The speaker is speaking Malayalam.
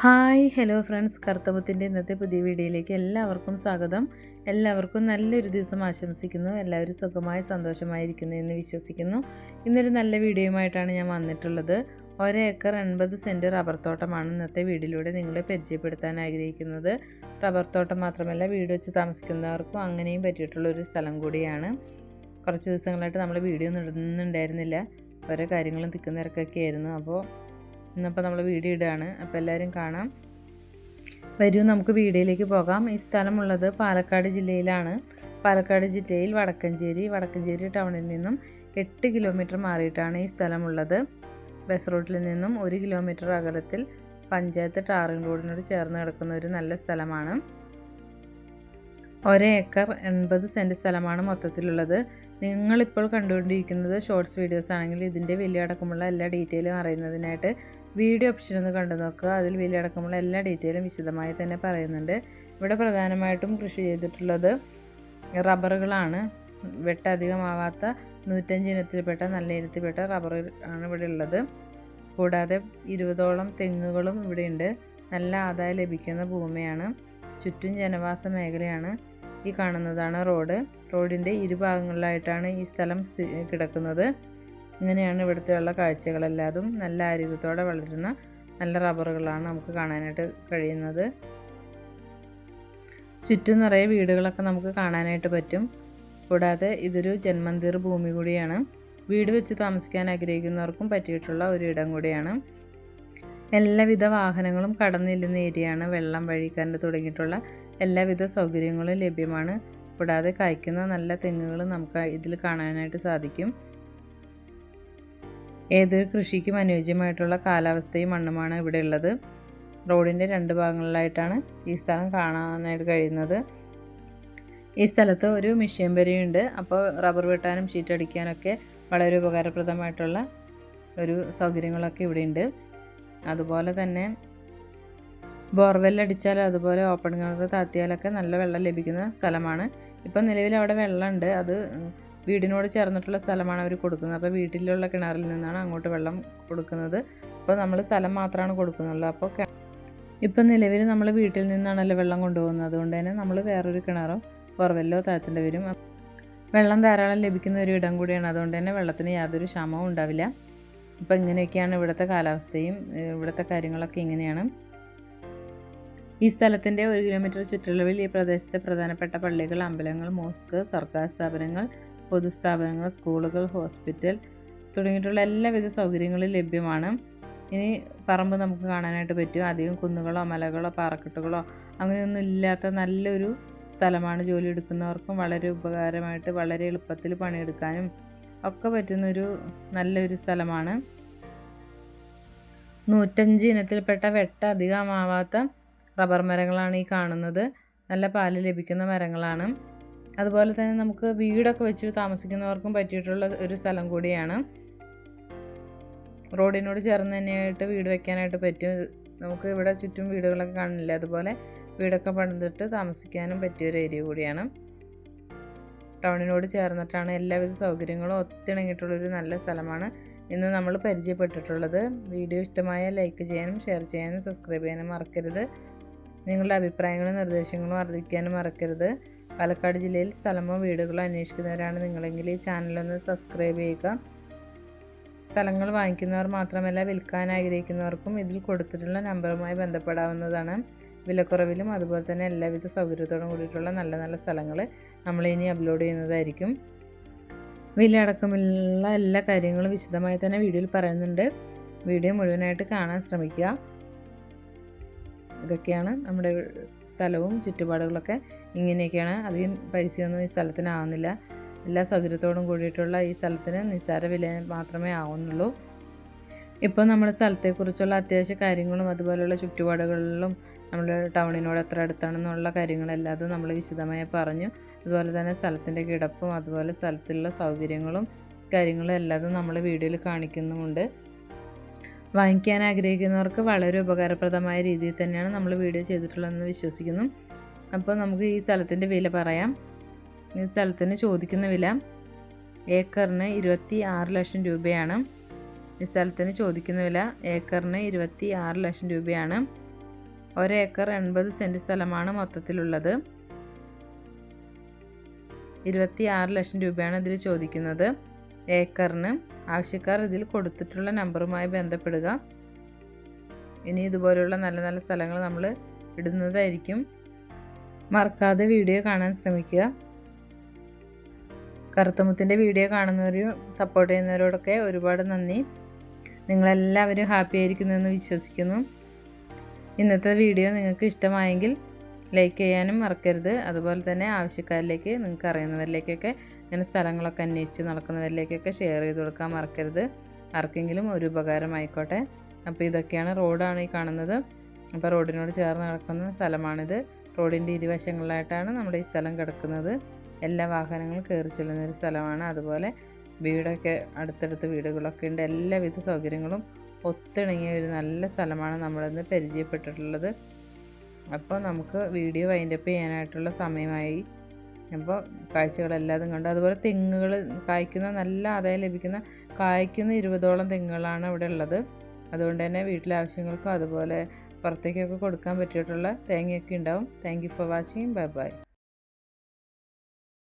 Hi hello friends. കർത്തവത്തിന്റെ ഇന്നത്തെ പുതിയ വീഡിയോയിലേക്ക് എല്ലാവർക്കും സ്വാഗതം. എല്ലാവർക്കും നല്ലൊരു ദിവസം ആശംസിക്കുന്നു. എല്ലാവരും സുഖമായി സന്തോഷമായിരിക്കുന്നു എന്ന് വിശ്വസിക്കുന്നു. ഇന്നൊരു നല്ല വീഡിയോയുമായിട്ടാണ് ഞാൻ വന്നിട്ടുള്ളത്. ഒരേക്കർ എൺപത് സെന്റ് റബ്ബർ തോട്ടമാണ് ഇന്നത്തെ വീഡിയോയിലൂടെ നിങ്ങളെ പരിചയപ്പെടുത്താൻ ആഗ്രഹിക്കുന്നത്. റബ്ബർ തോട്ടം മാത്രമല്ല വീട് വെച്ച് താമസിക്കുന്നവർക്കും അങ്ങനെയും പറ്റിയിട്ടുള്ള ഒരു സ്ഥലം കൂടിയാണ്. കുറച്ച് ദിവസങ്ങളായിട്ട് നമ്മൾ വീഡിയോ നിടുന്നുണ്ടായിരുന്നില്ല ഓരോ കാര്യങ്ങളും തിക്കുന്ന തിരക്കൊക്കെ ആയിരുന്നു. അപ്പോൾ ഇന്നിപ്പോൾ നമ്മൾ വീഡിയോ ഇടുകയാണ്. അപ്പോൾ എല്ലാവരും കാണാം. വരൂ നമുക്ക് വീഡിയോയിലേക്ക് പോകാം. ഈ സ്ഥലമുള്ളത് പാലക്കാട് ജില്ലയിലാണ്. പാലക്കാട് ജില്ലയിൽ വടക്കഞ്ചേരി വടക്കഞ്ചേരി ടൗണിൽ നിന്നും എട്ട് കിലോമീറ്റർ മാറിയിട്ടാണ് ഈ സ്ഥലമുള്ളത്. ബസ് റൂട്ടിൽ നിന്നും ഒരു കിലോമീറ്റർ അകലത്തിൽ പഞ്ചായത്ത് ടാറിംഗ് റോഡിനോട് ചേർന്ന് കിടക്കുന്ന ഒരു നല്ല സ്ഥലമാണ്. ഒരേക്കർ എൺപത് സെന്റ് സ്ഥലമാണ് മൊത്തത്തിലുള്ളത്. നിങ്ങളിപ്പോൾ കണ്ടുകൊണ്ടിരിക്കുന്നത് ഷോർട്സ് വീഡിയോസ് ആണെങ്കിൽ ഇതിന്റെ വലിയ അടക്കമുള്ള എല്ലാ ഡീറ്റെയിലും അറിയുന്നതിനായിട്ട് വീഡിയോ ഓപ്ഷൻ ഒന്ന് കണ്ടു നോക്കുക. അതിൽ വിലയടക്കമുള്ള എല്ലാ ഡീറ്റെയിലും വിശദമായി തന്നെ പറയുന്നുണ്ട്. ഇവിടെ പ്രധാനമായിട്ടും കൃഷി ചെയ്തിട്ടുള്ളത് റബ്ബറുകളാണ്. വെട്ടധികമാവാത്ത നൂറ്റഞ്ച് ഇനത്തിൽപ്പെട്ട നല്ല ഇനത്തിൽപ്പെട്ട റബ്ബർ ആണ് ഇവിടെ ഉള്ളത്. കൂടാതെ ഇരുപതോളം തെങ്ങുകളും ഇവിടെയുണ്ട് നല്ല ആദായം ലഭിക്കുന്ന ഭൂമിയാണ്. ചുറ്റും ജനവാസ മേഖലയാണ് ഈ കാണുന്നതാണ് റോഡ്. റോഡിന്റെ ഇരുഭാഗങ്ങളിലായിട്ടാണ് ഈ സ്ഥലം കിടക്കുന്നത്. ഇങ്ങനെയാണ് ഇവിടുത്തെ ഉള്ള കാഴ്ചകളെല്ലാതും നല്ല ആരോഗ്യത്തോടെ വളരുന്ന നല്ല റബ്ബറുകളാണ് നമുക്ക് കാണാനായിട്ട് കഴിയുന്നത്. ചുറ്റും നിറയെ വീടുകളൊക്കെ നമുക്ക് കാണാനായിട്ട് പറ്റും. കൂടാതെ ഇതൊരു ജന്മന്തിർ ഭൂമി കൂടിയാണ്. വീട് വെച്ച് താമസിക്കാൻ ആഗ്രഹിക്കുന്നവർക്കും പറ്റിയിട്ടുള്ള ഒരു ഇടം കൂടിയാണ്. എല്ലാവിധ വാഹനങ്ങളും കടന്നില്ലുന്ന ഏരിയയാണ് വെള്ളം വഴിക്കാന്റെ തുടങ്ങിയിട്ടുള്ള എല്ലാവിധ സൗകര്യങ്ങളും ലഭ്യമാണ്. കൂടാതെ കായ്ക്കുന്ന നല്ല തെങ്ങുകൾ നമുക്ക് ഇതിൽ കാണാനായിട്ട് സാധിക്കും. ഏതൊരു കൃഷിക്കും അനുയോജ്യമായിട്ടുള്ള കാലാവസ്ഥയും മണ്ണുമാണ് ഇവിടെ ഉള്ളത് റോഡിന്റെ രണ്ട് ഭാഗങ്ങളിലായിട്ടാണ് ഈ സ്ഥലം കാണാനായിട്ട് കഴിയുന്നത്. ഈ സ്ഥലത്ത് ഒരു മിഷ്യൻ വരെയുണ്ട് അപ്പോൾ റബ്ബർ വെട്ടാനും ഷീറ്റ് അടിക്കാനൊക്കെ വളരെ ഉപകാരപ്രദമായിട്ടുള്ള ഒരു സൗകര്യങ്ങളൊക്കെ ഇവിടെയുണ്ട്. അതുപോലെ തന്നെ ബോർവെൽ അടിച്ചാൽ അതുപോലെ ഓപ്പൺ കിണർ താത്തിയാലൊക്കെ നല്ല വെള്ളം ലഭിക്കുന്ന സ്ഥലമാണ്. ഇപ്പം നിലവിൽ അവിടെ വെള്ളമുണ്ട്. അത് വീടിനോട് ചേർന്നിട്ടുള്ള സ്ഥലമാണ് അവർ കൊടുക്കുന്നത്. അപ്പോൾ വീട്ടിലുള്ള കിണറിൽ നിന്നാണ് അങ്ങോട്ട് വെള്ളം കൊടുക്കുന്നത്. അപ്പോൾ നമ്മൾ സ്ഥലം മാത്രമാണ് കൊടുക്കുന്നുള്ളൂ. അപ്പോൾ ഇപ്പം നിലവിൽ നമ്മൾ വീട്ടിൽ നിന്നാണല്ലോ വെള്ളം കൊണ്ടുപോകുന്നത്. അതുകൊണ്ട് തന്നെ നമ്മൾ വേറൊരു കിണറോ ബോർവെല്ലോ താഴ്ത്തേണ്ടി വരും. വെള്ളം ധാരാളം ലഭിക്കുന്ന ഒരു ഇടം കൂടിയാണ്. അതുകൊണ്ട് തന്നെ വെള്ളത്തിന് യാതൊരു ക്ഷാമവും ഉണ്ടാവില്ല. ഇപ്പം ഇങ്ങനെയൊക്കെയാണ് ഇവിടുത്തെ കാലാവസ്ഥയും ഇവിടുത്തെ കാര്യങ്ങളൊക്കെ ഇങ്ങനെയാണ്. ഈ സ്ഥലത്തിന്റെ ഒരു കിലോമീറ്റർ ചുറ്റളവിൽ ഈ പ്രദേശത്തെ പ്രധാനപ്പെട്ട പള്ളികൾ അമ്പലങ്ങൾ മോസ്ക് സർക്കാർ സ്ഥാപനങ്ങൾ പൊതുസ്ഥാപനങ്ങൾ സ്കൂളുകൾ ഹോസ്പിറ്റൽ തുടങ്ങിയിട്ടുള്ള എല്ലാവിധ സൗകര്യങ്ങളും ലഭ്യമാണ്. ഇനി പറമ്പ് നമുക്ക് കാണാനായിട്ട് പറ്റും. അധികം കുന്നുകളോ മലകളോ പാറക്കെട്ടുകളോ അങ്ങനെയൊന്നും ഇല്ലാത്ത നല്ലൊരു സ്ഥലമാണ് ജോലി എടുക്കുന്നവർക്കും വളരെ ഉപകാരമായിട്ട് വളരെ എളുപ്പത്തിൽ പണിയെടുക്കാനും ഒക്കെ പറ്റുന്നൊരു നല്ലൊരു സ്ഥലമാണ്. നൂറ്റഞ്ച് ഇനത്തിൽപ്പെട്ട വെട്ട അധികമാവാത്ത റബ്ബർ മരങ്ങളാണ് ഈ കാണുന്നത്. നല്ല പാൽ ലഭിക്കുന്ന മരങ്ങളാണ്. അതുപോലെ തന്നെ നമുക്ക് വീടൊക്കെ വെച്ച് താമസിക്കുന്നവർക്കും പറ്റിയിട്ടുള്ള ഒരു സ്ഥലം കൂടിയാണ്. റോഡിനോട് ചേർന്ന് തന്നെയായിട്ട് വീട് വെക്കാനായിട്ട് പറ്റും നമുക്ക് ഇവിടെ ചുറ്റും വീടുകളൊക്കെ കാണില്ല അതുപോലെ വീടൊക്കെ പണിതിട്ട് താമസിക്കാനും പറ്റിയൊരു ഏരിയ കൂടിയാണ്. ടൗണിനോട് ചേർന്നിട്ടാണ് എല്ലാവിധ സൗകര്യങ്ങളും ഒത്തിണങ്ങിയിട്ടുള്ളൊരു നല്ല സ്ഥലമാണ് ഇന്ന് നമ്മൾ പരിചയപ്പെട്ടിട്ടുള്ളത്. വീഡിയോ ഇഷ്ടമായ ലൈക്ക് ചെയ്യാനും ഷെയർ ചെയ്യാനും സബ്സ്ക്രൈബ് ചെയ്യാനും മറക്കരുത്. നിങ്ങളുടെ അഭിപ്രായങ്ങളും നിർദ്ദേശങ്ങളും അറിയിക്കാനും മറക്കരുത്. പാലക്കാട് ജില്ലയിൽ സ്ഥലമോ വീടുകളോ അന്വേഷിക്കുന്നവരാണ് നിങ്ങളെങ്കിൽ ഈ ചാനലൊന്ന് സബ്സ്ക്രൈബ് ചെയ്യുക. സ്ഥലങ്ങൾ വാങ്ങിക്കുന്നവർ മാത്രമല്ല വിൽക്കാൻ ആഗ്രഹിക്കുന്നവർക്കും ഇതിൽ കൊടുത്തിട്ടുള്ള നമ്പറുമായി ബന്ധപ്പെടാവുന്നതാണ്. വിലക്കുറവിലും അതുപോലെ തന്നെ എല്ലാവിധ സൗകര്യത്തോടും കൂടിയിട്ടുള്ള നല്ല നല്ല സ്ഥലങ്ങൾ നമ്മൾ ഇനി അപ്ലോഡ് ചെയ്യുന്നതായിരിക്കും. വില അടക്കമുള്ള എല്ലാ കാര്യങ്ങളും വിശദമായി തന്നെ വീഡിയോയിൽ പറയുന്നുണ്ട്. വീഡിയോ മുഴുവനായിട്ട് കാണാൻ ശ്രമിക്കുക. ഇതൊക്കെയാണ് നമ്മുടെ സ്ഥലവും ചുറ്റുപാടുകളൊക്കെ ഇങ്ങനെയൊക്കെയാണ്. അധികം പൈസയൊന്നും ഈ സ്ഥലത്തിനാവുന്നില്ല എല്ലാ സൗകര്യത്തോടും കൂടിയിട്ടുള്ള ഈ സ്ഥലത്തിന് നിസ്സാര വില മാത്രമേ ആവുന്നുള്ളൂ. ഇപ്പോൾ നമ്മുടെ സ്ഥലത്തെക്കുറിച്ചുള്ള അത്യാവശ്യ കാര്യങ്ങളും അതുപോലെയുള്ള ചുറ്റുപാടുകളിലും നമ്മൾ ടൗണിനോട് എത്ര അടുത്താണെന്നുള്ള കാര്യങ്ങളെല്ലാം നമ്മൾ വിശദമായി പറഞ്ഞു. അതുപോലെ തന്നെ സ്ഥലത്തിന്റെ കിടപ്പും അതുപോലെ സ്ഥലത്തുള്ള സൗകര്യങ്ങളും കാര്യങ്ങളും എല്ലാതും നമ്മൾ വീഡിയോയിൽ കാണിക്കുന്നുമുണ്ട്. വാങ്ങിക്കാൻ ആഗ്രഹിക്കുന്നവർക്ക് വളരെ ഉപകാരപ്രദമായ രീതിയിൽ തന്നെയാണ് നമ്മൾ വീഡിയോ ചെയ്തിട്ടുള്ളതെന്ന് വിശ്വസിക്കുന്നു. അപ്പോൾ നമുക്ക് ഈ സ്ഥലത്തിന്റെ വില പറയാം. ഈ സ്ഥലത്തിന് ചോദിക്കുന്ന വില ഏക്കറിന് ഇരുപത്തി ആറ് ലക്ഷം രൂപയാണ്. ഈ സ്ഥലത്തിന് ചോദിക്കുന്ന വില ഏക്കറിന് ഇരുപത്തി ആറ് ലക്ഷം രൂപയാണ്. ഒരേക്കർ എൺപത് സെന്റ് സ്ഥലമാണ് മൊത്തത്തിലുള്ളത്. ഇരുപത്തി ആറ് ലക്ഷം രൂപയാണ് ഇതിൽ ചോദിക്കുന്നത്. ഏക്കറിന് ആവശ്യക്കാർ ഇതിൽ കൊടുത്തിട്ടുള്ള നമ്പറുമായി ബന്ധപ്പെടുക. ഇനി ഇതുപോലെയുള്ള നല്ല നല്ല സ്ഥലങ്ങൾ നമ്മൾ ഇടുന്നതായിരിക്കും. മറക്കാതെ വീഡിയോ കാണാൻ ശ്രമിക്കുക. കറുത്തമുത്തിന്റെ വീഡിയോ കാണുന്നവരും സപ്പോർട്ട് ചെയ്യുന്നവരോടൊക്കെ ഒരുപാട് നന്ദി. നിങ്ങളെല്ലാവരും ഹാപ്പി ആയിരിക്കുന്നു എന്ന് വിശ്വസിക്കുന്നു. ഇന്നത്തെ വീഡിയോ നിങ്ങൾക്ക് ഇഷ്ടമായെങ്കിൽ ലൈക്ക് ചെയ്യാനും മറക്കരുത്. അതുപോലെ തന്നെ ആവശ്യക്കാരിലേക്ക് നിങ്ങൾക്ക് അറിയുന്നവരിലേക്കൊക്കെ ഇങ്ങനെ സ്ഥലങ്ങളൊക്കെ അന്വേഷിച്ച് നടക്കുന്നവരിലേക്കൊക്കെ ഷെയർ ചെയ്ത് കൊടുക്കാൻ മറക്കരുത്. ആർക്കെങ്കിലും ഒരു ഉപകാരമായിക്കോട്ടെ. അപ്പോൾ ഇതൊക്കെയാണ് റോഡാണ് ഈ കാണുന്നത്. അപ്പോൾ റോഡിനോട് ചേർന്ന് കിടക്കുന്ന സ്ഥലമാണിത്. റോഡിന്റെ ഇരുവശങ്ങളിലായിട്ടാണ് നമ്മുടെ ഈ സ്ഥലം കിടക്കുന്നത്. എല്ലാ വാഹനങ്ങളും കയറി ചെല്ലുന്ന ഒരു സ്ഥലമാണ്. അതുപോലെ വീടൊക്കെ അടുത്തടുത്ത് വീടുകളൊക്കെ ഉണ്ട്. എല്ലാവിധ സൗകര്യങ്ങളും ഒത്തിണങ്ങിയ ഒരു നല്ല സ്ഥലമാണ് നമ്മളിന്ന് പരിചയപ്പെട്ടിട്ടുള്ളത്. അപ്പോൾ നമുക്ക് വീഡിയോ വൈൻഡപ്പ് ചെയ്യാനായിട്ടുള്ള സമയമായി. അപ്പോൾ കാഴ്ചകളെല്ലാതും കണ്ടു. അതുപോലെ തെങ്ങുകൾ കായ്ക്കുന്ന നല്ല ആദായം ലഭിക്കുന്ന കായ്ക്കുന്ന ഇരുപതോളം തെങ്ങുകളാണ് ഇവിടെ ഉള്ളത്. അതുകൊണ്ട് തന്നെ വീട്ടിലെ ആവശ്യങ്ങൾക്കും അതുപോലെ പുറത്തേക്കൊക്കെ കൊടുക്കാൻ പറ്റിയിട്ടുള്ള തേങ്ങയൊക്കെ ഉണ്ടാവും. Thank you for watching bye bye